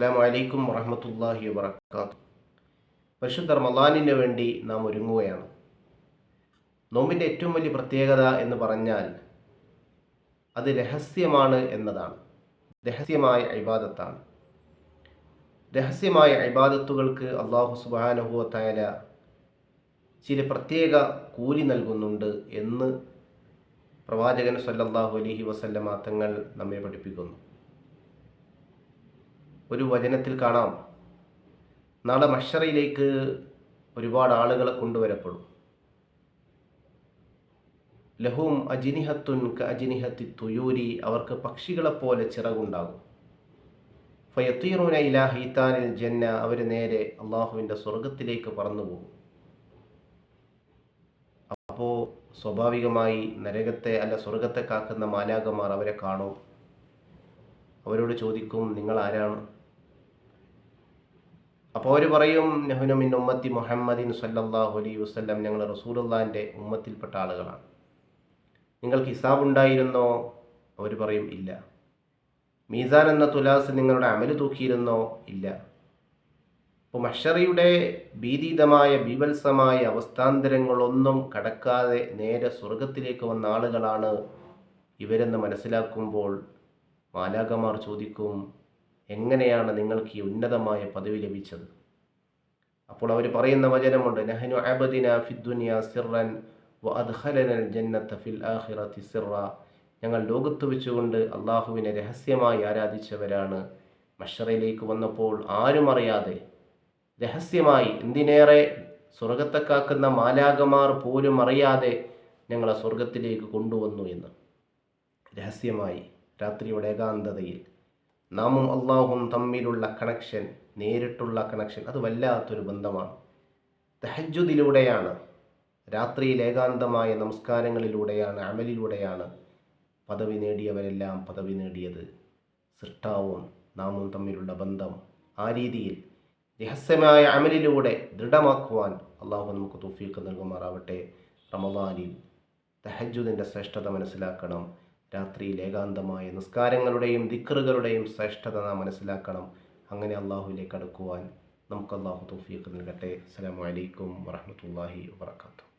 അസ്സാം വലൈക്കും വറഹമത്തല്ലാഹി വാത്തു പരിശുദ്ധ റമലാനിന് വേണ്ടി നാം ഒരുങ്ങുകയാണ്. നോമ്പിന്റെ ഏറ്റവും വലിയ പ്രത്യേകത എന്ന് പറഞ്ഞാൽ അത് രഹസ്യമാണ് എന്നതാണ്. രഹസ്യമായ ഇബാദത്താണ്. രഹസ്യമായ ഇബാദത്തുകൾക്ക് അള്ളാഹു സുബാനുഭവത്തായ ചില പ്രത്യേക കൂലി നൽകുന്നുണ്ട് എന്ന് പ്രവാചകൻ സല്ലല്ലാഹു അലഹി വസല്ലമ തങ്ങൾ നമ്മെ പഠിപ്പിക്കുന്നു. ഒരു വചനത്തിൽ കാണാം. നാളെ മഷറയിലേക്ക് ഒരുപാട് ആളുകളെ കൊണ്ടുവരപ്പെടും. ലഹും അജിനിഹത്തുൻ ക അജിനിഹത്തി തുയൂരി അവർക്ക് പക്ഷികളെപ്പോലെ ചിറകുണ്ടാകും. ഫയത്തീറൂന ഇലാ ഹീത്താനിൽ ജന്ന അവർ നേരെ അള്ളാഹുവിന്റെ സ്വർഗത്തിലേക്ക് പറന്നു പോകും അപ്പോൾ സ്വാഭാവികമായി നരകത്തെ അല്ല സ്വർഗത്തെ കാക്കുന്ന മാലാകമാർ അവരെ കാണും. അവരോട് ചോദിക്കും നിങ്ങൾ ആരാണ്? അപ്പോൾ അവർ പറയും നെഹുനമിൻ ഉമ്മത്തി മുഹമ്മദിൻ സല്ലാഹു അലൈ വസ്ലം ഞങ്ങൾ റസൂലുള്ളാന്റെ ഉമ്മത്തിൽപ്പെട്ട ആളുകളാണ്. നിങ്ങൾക്ക് ഹിസാബ് ഉണ്ടായിരുന്നോ? അവർ പറയും ഇല്ല. മീസാൻ എന്ന തുലാസ് നിങ്ങളുടെ അമൽ തൂക്കിയിരുന്നോ? ഇല്ല. അപ്പോൾ മഷറിയുടെ ഭീതിതമായ ബീഭത്സമായ അവസ്ഥാന്തരങ്ങളൊന്നും കടക്കാതെ നേരെ സ്വർഗത്തിലേക്ക് വന്ന ആളുകളാണ് ഇവരെന്ന് മനസ്സിലാക്കുമ്പോൾ മാലാകമാർ ചോദിക്കും എങ്ങനെയാണ് നിങ്ങൾക്ക് ഈ ഉന്നതമായ പദവി ലഭിച്ചത്? അപ്പോൾ അവർ പറയുന്ന വചനമുണ്ട് നഹനു അബദിന ഫിദ്ദുനിയ സിറൻ വ ഫിൽ സിറ ഞങ്ങൾ ലോകത്ത് വെച്ചുകൊണ്ട് അള്ളാഹുവിനെ രഹസ്യമായി ആരാധിച്ചവരാണ്. മഷറയിലേക്ക് വന്നപ്പോൾ ആരും അറിയാതെ രഹസ്യമായി എന്തിനേറെ സ്വർഗത്തെ കാക്കുന്ന മാലാകമാർ പോലും അറിയാതെ ഞങ്ങളെ സ്വർഗത്തിലേക്ക് കൊണ്ടുവന്നു എന്ന്. രഹസ്യമായി രാത്രിയുടെ ഏകാന്തതയിൽ നാമും അള്ളാഹും തമ്മിലുള്ള കണക്ഷൻ നേരിട്ടുള്ള കണക്ഷൻ അത് വല്ലാത്തൊരു ബന്ധമാണ്. തെഹജുദിലൂടെയാണ് രാത്രിയിൽ ഏകാന്തമായ നമസ്കാരങ്ങളിലൂടെയാണ് അമലിലൂടെയാണ് പദവി നേടിയവരെല്ലാം പദവി നേടിയത്. സൃഷ്ടാവും നാമും തമ്മിലുള്ള ബന്ധം ആ രീതിയിൽ രഹസ്യമായ അമലിലൂടെ ദൃഢമാക്കുവാൻ അള്ളാഹു നമുക്ക് തുഫീക്ക് നൽകുമാറാവട്ടെ. റമദാനിൽ തഹജുദിന്റെ ശ്രേഷ്ഠത മനസ്സിലാക്കണം. രാത്രിയിൽ ഏകാന്തമായ നിസ്കാരങ്ങളുടെയും ദിക്കറുകളുടെയും ശ്രേഷ്ഠത നാം മനസ്സിലാക്കണം. അങ്ങനെ അള്ളാഹുവിലേക്ക് അടുക്കുവാൻ നമുക്ക് അള്ളാഹു തൗഫീഖ് നൽകട്ടെ. അസ്സാം വലൈക്കും വറഹ്മത്തുള്ളാഹി വബറകാതുഹു.